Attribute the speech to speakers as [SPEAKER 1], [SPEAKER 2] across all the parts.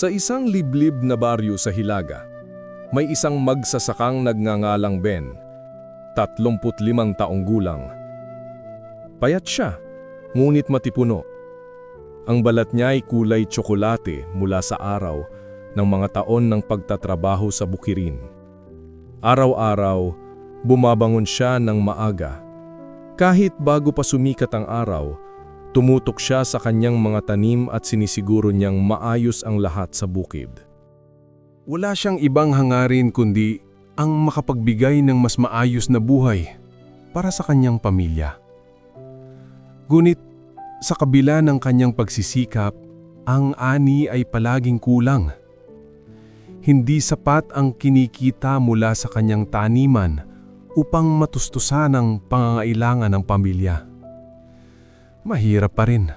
[SPEAKER 1] Sa isang liblib na baryo sa Hilaga, may isang magsasakang nagngangalang Ben, 35 taong gulang. Payat siya, ngunit matipuno. Ang balat niya ay kulay tsokolate mula sa araw ng mga taon ng pagtatrabaho sa bukirin. Araw-araw, bumabangon siya ng maaga. Kahit bago pa sumikat ang araw, tumutok siya sa kanyang mga tanim at sinisiguro niyang maayos ang lahat sa bukid. Wala siyang ibang hangarin kundi ang makapagbigay ng mas maayos na buhay para sa kanyang pamilya. Ngunit sa kabila ng kanyang pagsisikap, ang ani ay palaging kulang. Hindi sapat ang kinikita mula sa kanyang taniman upang matustusan ang pangangailangan ng pamilya. Mahirap pa rin.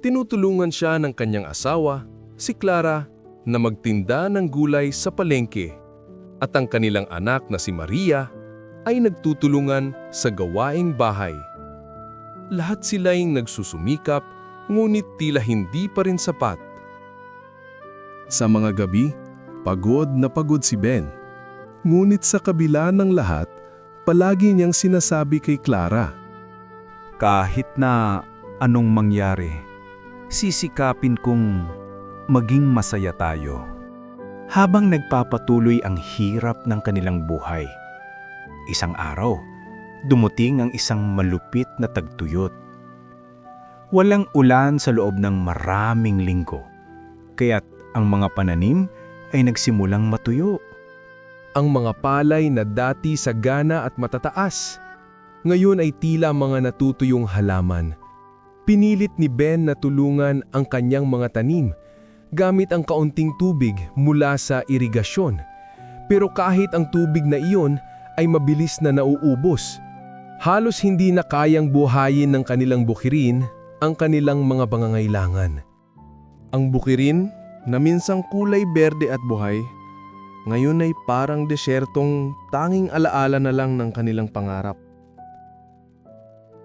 [SPEAKER 1] Tinutulungan siya ng kanyang asawa, si Clara, na magtinda ng gulay sa palengke at ang kanilang anak na si Maria ay nagtutulungan sa gawaing bahay. Lahat sila'y nagsusumikap ngunit tila hindi pa rin sapat. Sa mga gabi, pagod na pagod si Ben. Ngunit sa kabila ng lahat, palagi niyang sinasabi kay Clara,
[SPEAKER 2] Kahit na anong mangyari, sisikapin kong maging masaya tayo. Habang nagpapatuloy ang hirap ng kanilang buhay, isang araw, dumuting ang isang malupit na tagtuyot. Walang ulan sa loob ng maraming linggo, kaya't ang mga pananim ay nagsimulang matuyo.
[SPEAKER 1] ang mga palay na dati sagana at matataas. Ngayon ay tila mga natutuyong halaman. Pinilit ni Ben na tulungan ang kanyang mga tanim gamit ang kaunting tubig mula sa irigasyon. Pero kahit ang tubig na iyon ay mabilis na nauubos. Halos hindi na kayang buhayin ng kanilang bukirin ang kanilang mga pangangailangan. Ang bukirin na minsang kulay berde at buhay ngayon ay parang desyertong tanging alaala na lang ng kanilang pangarap.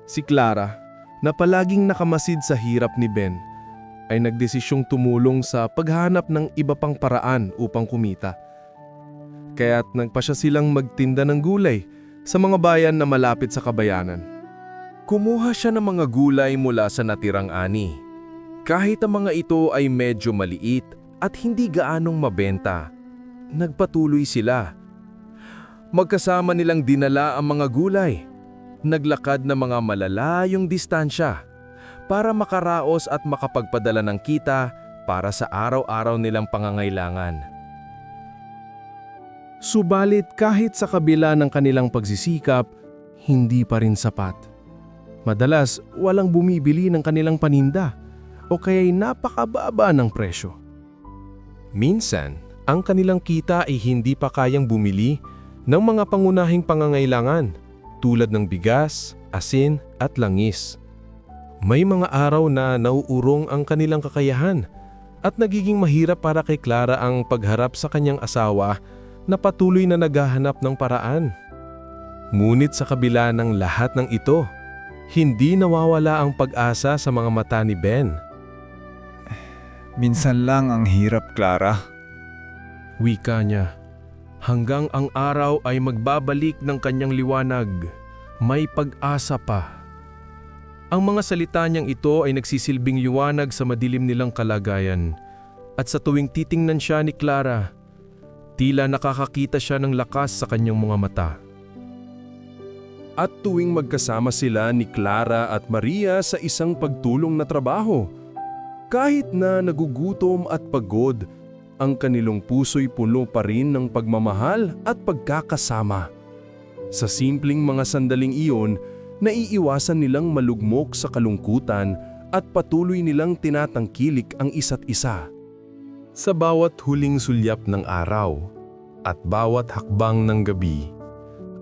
[SPEAKER 1] Si Clara, na palaging nakamasid sa hirap ni Ben, ay nagdesisyong tumulong sa paghanap ng iba pang paraan upang kumita. Kaya't nagpa siya silang magtinda ng gulay sa mga bayan na malapit sa kabayanan. Kumuha siya ng mga gulay mula sa natirang ani. Kahit ang mga ito ay medyo maliit at hindi gaanong mabenta, nagpatuloy sila. Magkasama nilang dinala ang mga gulay. Naglakad na mga malalayong distansya para makaraos at makapagpadala ng kita para sa araw-araw nilang pangangailangan. Subalit kahit sa kabila ng kanilang pagsisikap, hindi pa rin sapat. Madalas walang bumibili ng kanilang paninda o kaya'y napakababa ng presyo. Minsan, ang kanilang kita ay hindi pa kayang bumili ng mga pangunahing pangangailangan tulad ng bigas, asin at langis. May mga araw na nauurong ang kanilang kakayahan at nagiging mahirap para kay Clara ang pagharap sa kanyang asawa na patuloy na naghahanap ng paraan. Ngunit sa kabila ng lahat ng ito, hindi nawawala ang pag-asa sa mga mata ni Ben.
[SPEAKER 2] Minsan lang ang hirap, Clara.
[SPEAKER 1] Wika niya. Hanggang ang araw ay magbabalik ng kanyang liwanag. May pag-asa pa. Ang mga salita niyang ito ay nagsisilbing liwanag sa madilim nilang kalagayan. At sa tuwing titingnan siya ni Clara, tila nakakakita siya ng lakas sa kanyang mga mata. At tuwing magkasama sila ni Clara at Maria sa isang pagtulong na trabaho, kahit na nagugutom at pagod, ang kanilang puso'y puno pa rin ng pagmamahal at pagkakasama. Sa simpleng mga sandaling iyon, naiiwasan nilang malugmok sa kalungkutan at patuloy nilang tinatangkilik ang isa't isa. Sa bawat huling sulyap ng araw at bawat hakbang ng gabi,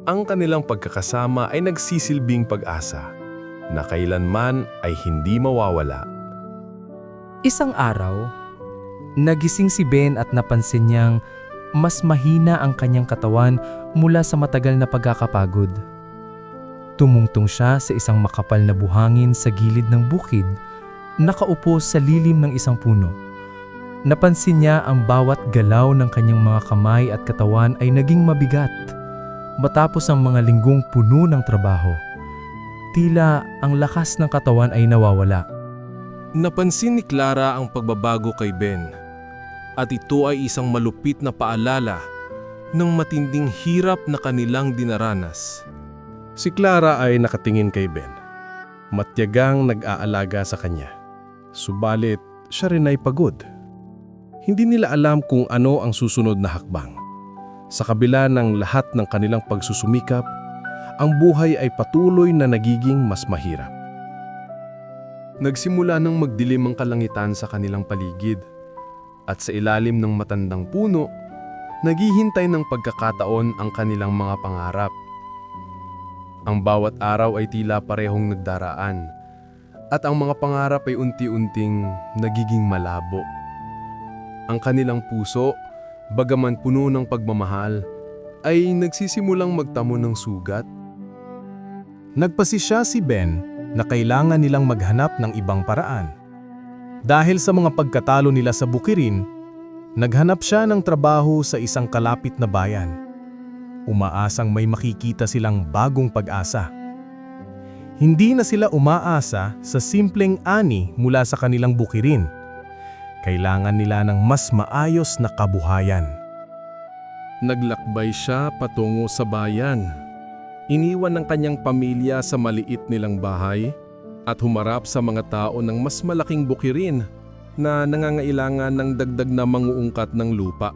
[SPEAKER 1] ang kanilang pagkakasama ay nagsisilbing pag-asa na kailanman ay hindi mawawala.
[SPEAKER 3] Isang araw, nagising si Ben at napansin niyang mas mahina ang kanyang katawan mula sa matagal na pagkakapagod. Tumungtong siya sa isang makapal na buhangin sa gilid ng bukid, nakaupo sa lilim ng isang puno. Napansin niya ang bawat galaw ng kanyang mga kamay at katawan ay naging mabigat matapos ang mga linggong puno ng trabaho. Tila ang lakas ng katawan ay nawawala.
[SPEAKER 1] Napansin ni Clara ang pagbabago kay Ben at ito ay isang malupit na paalala ng matinding hirap na kanilang dinaranas. Si Clara ay nakatingin kay Ben. Matyagang nag-aalaga sa kanya. Subalit, siya rin ay pagod. Hindi nila alam kung ano ang susunod na hakbang. Sa kabila ng lahat ng kanilang pagsusumikap, ang buhay ay patuloy na nagiging mas mahirap. Nagsimula nang magdilim ang kalangitan sa kanilang paligid at sa ilalim ng matandang puno, naghihintay ng pagkakataon ang kanilang mga pangarap. Ang bawat araw ay tila parehong nagdaraan at ang mga pangarap ay unti-unting nagiging malabo. Ang kanilang puso, bagaman puno ng pagmamahal, ay nagsisimulang magtamo ng sugat
[SPEAKER 4] Nagpasisya si Ben na kailangan nilang maghanap ng ibang paraan. Dahil sa mga pagkatalo nila sa bukirin, naghanap siya ng trabaho sa isang kalapit na bayan. Umaasang may makikita silang bagong pag-asa. Hindi na sila umaasa sa simpleng ani mula sa kanilang bukirin. Kailangan nila ng mas maayos na kabuhayan.
[SPEAKER 1] Naglakbay siya patungo sa bayan. Iniwan ng kanyang pamilya sa maliit nilang bahay at humarap sa mga tao ng mas malaking bukirin na nangangailangan ng dagdag na manguungkat ng lupa.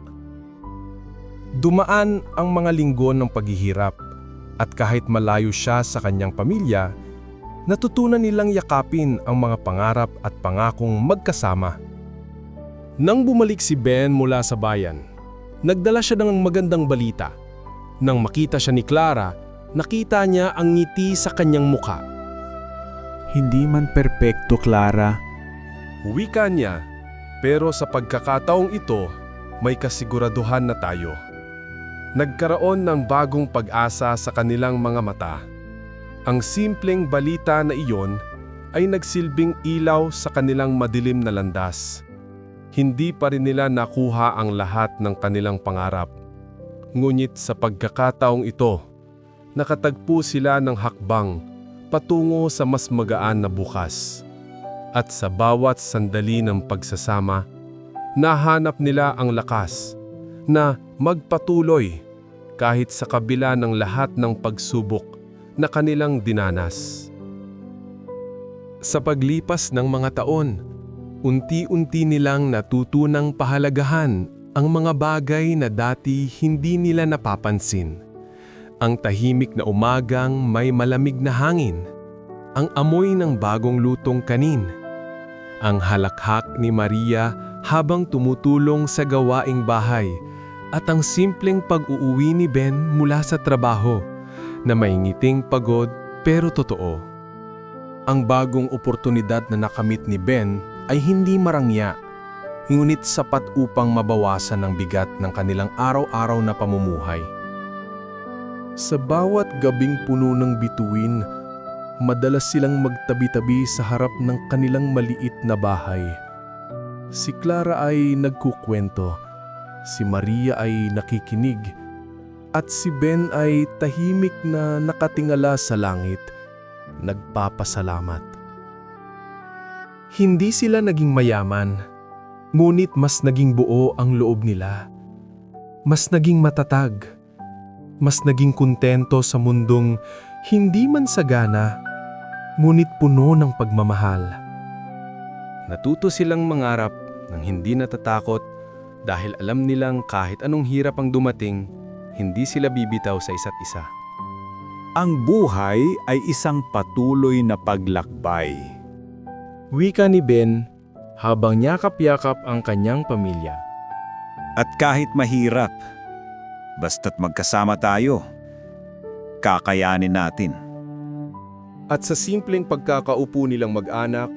[SPEAKER 1] Dumaan ang mga linggo ng paghihirap at kahit malayo siya sa kanyang pamilya, natutunan nilang yakapin ang mga pangarap at pangakong magkasama. Nang bumalik si Ben mula sa bayan, nagdala siya ng magandang balita. Nang makita siya ni Clara, nakita niya ang ngiti sa kanyang muka.
[SPEAKER 2] Hindi man perpekto, Clara.
[SPEAKER 1] Wika niya, pero sa pagkakataong ito, may kasiguraduhan na tayo. Nagkaroon ng bagong pag-asa sa kanilang mga mata. Ang simpleng balita na iyon ay nagsilbing ilaw sa kanilang madilim na landas. Hindi pa rin nila nakuha ang lahat ng kanilang pangarap. Ngunit sa pagkakataong ito, nakatagpo sila ng hakbang patungo sa mas magaan na bukas. At sa bawat sandali ng pagsasama, nahanap nila ang lakas na magpatuloy kahit sa kabila ng lahat ng pagsubok na kanilang dinanas. Sa paglipas ng mga taon, unti-unti nilang natutunang pahalagahan ang mga bagay na dati hindi nila napapansin. Ang tahimik na umagang may malamig na hangin, ang amoy ng bagong lutong kanin, ang halakhak ni Maria habang tumutulong sa gawaing bahay at ang simpleng pag-uuwi ni Ben mula sa trabaho na may ngiting pagod pero totoo. Ang bagong oportunidad na nakamit ni Ben ay hindi marangya, ngunit sapat upang mabawasan ang bigat ng kanilang araw-araw na pamumuhay. Sa bawat gabing puno ng bituin, madalas silang magtabi-tabi sa harap ng kanilang maliit na bahay. Si Clara ay nagkukwento, si Maria ay nakikinig, at si Ben ay tahimik na nakatingala sa langit, nagpapasalamat. Hindi sila naging mayaman, ngunit mas naging buo ang loob nila. Mas naging matatag, mas naging kontento sa mundong hindi man sagana, ngunit puno ng pagmamahal. Natuto silang mangarap ng hindi natatakot dahil alam nilang kahit anong hirap ang dumating, hindi sila bibitaw sa isa't isa.
[SPEAKER 2] Ang buhay ay isang patuloy na paglakbay.
[SPEAKER 1] Wika ni Ben habang yakap-yakap ang kanyang pamilya.
[SPEAKER 2] At kahit mahirap, basta't magkasama tayo, kakayanin natin.
[SPEAKER 1] At sa simpleng pagkakaupo nilang mag-anak,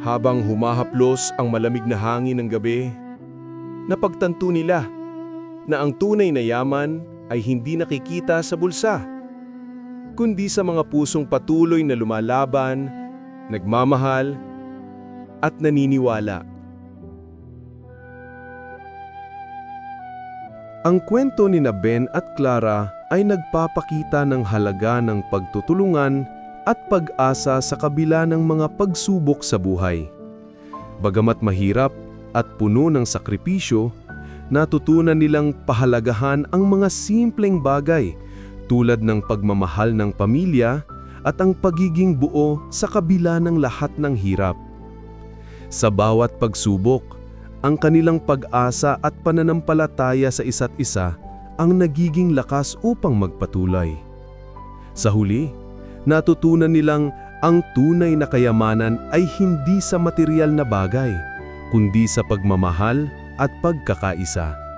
[SPEAKER 1] habang humahaplos ang malamig na hangin ng gabi, napagtanto nila na ang tunay na yaman ay hindi nakikita sa bulsa, kundi sa mga pusong patuloy na lumalaban, nagmamahal, at naniniwala. Ang kwento ni na Ben at Clara ay nagpapakita ng halaga ng pagtutulungan at pag-asa sa kabila ng mga pagsubok sa buhay. Bagamat mahirap at puno ng sakripisyo, natutunan nilang pahalagahan ang mga simpleng bagay tulad ng pagmamahal ng pamilya at ang pagiging buo sa kabila ng lahat ng hirap. Sa bawat pagsubok, ang kanilang pag-asa at pananampalataya sa isa't isa ang nagiging lakas upang magpatuloy. Sa huli, natutunan nilang ang tunay na kayamanan ay hindi sa material na bagay, kundi sa pagmamahal at pagkakaisa.